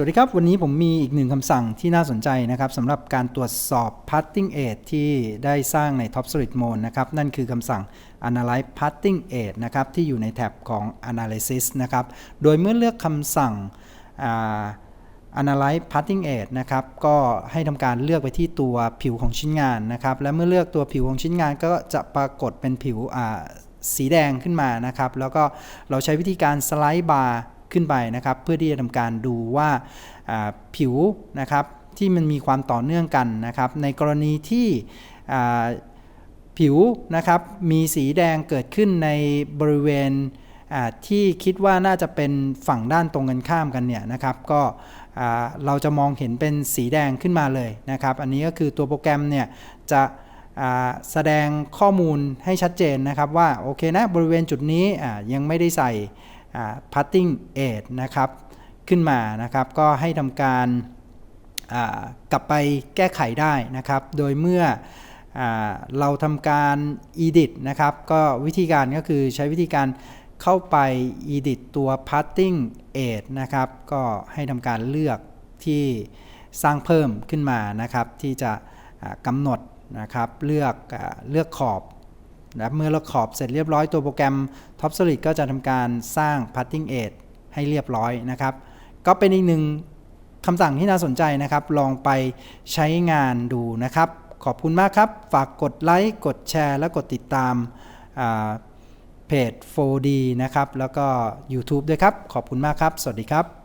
สวัสดีครับ วันนี้ผมมีอีกหนึ่งคำสั่งที่น่าสนใจนะครับสำหรับการตรวจสอบ Putting Aid ที่ได้สร้างใน Top Solid Mode นะครับ นั่นคือคำสั่ง Analyze Putting Aid นะครับ ที่อยู่ในแท็บของ Analysis นะครับ โดยเมื่อเลือกคำสั่ง อ่า Analyze Putting Edge นะครับ ก็ให้ทำการเลือกไปที่ตัวผิวของชิ้นงานนะครับ และเมื่อเลือกตัวผิวของชิ้นงานก็จะปรากฏเป็นผิวสีแดงขึ้นมานะครับ แล้วก็เราใช้วิธีการสไลด์บาร์ขึ้นไปนะครับ เพื่อที่จะทำการดูว่าผิวนะครับที่มันมีความต่อเนื่องกันนะครับ ในกรณีที่ผิวนะครับมีสีแดงเกิดขึ้นในบริเวณ ที่คิดว่าน่าจะเป็นฝั่งด้านตรงกันข้ามกันเนี่ยนะครับก็เราจะมองเห็นเป็นสีแดงขึ้นมาเลยนะครับ อันนี้ก็คือตัวโปรแกรมเนี่ยจะแสดงข้อมูลให้ชัดเจนนะครับว่าโอเคนะบริเวณจุดนี้ยังไม่ได้ใส่อ่า putting aid นะครับขึ้นมานะครับ ก็ให้ทำการกลับไปแก้ไขได้นะครับ โดยเมื่ออเราทำการ edit นะครับ ก็วิธีการก็คือใช้วิธีการ เข้าไป edit ตัว parting aid นะครับ ก็ให้ทำการเลือกที่สร้างเพิ่มขึ้นมานะครับ ที่จะกำหนดนะครับเลือกอเลือกขอบนะเมื่อเราขอบเสร็จเรียบร้อยตัวโปรแกรม Top Solid ก็จะทำการสร้าง parting aid ให้เรียบร้อยนะครับ ก็เป็นอีกหนึ่งคำสั่งที่น่าสนใจนะครับ ลองไปใช้งานดูนะครับ ขอบคุณมากครับ ฝากกดไลค์ กดแชร์ และกดติดตามา เพจ 4D นะครับ แล้วก็ YouTube ด้วยครับ ขอบคุณมากครับ สวัสดีครับ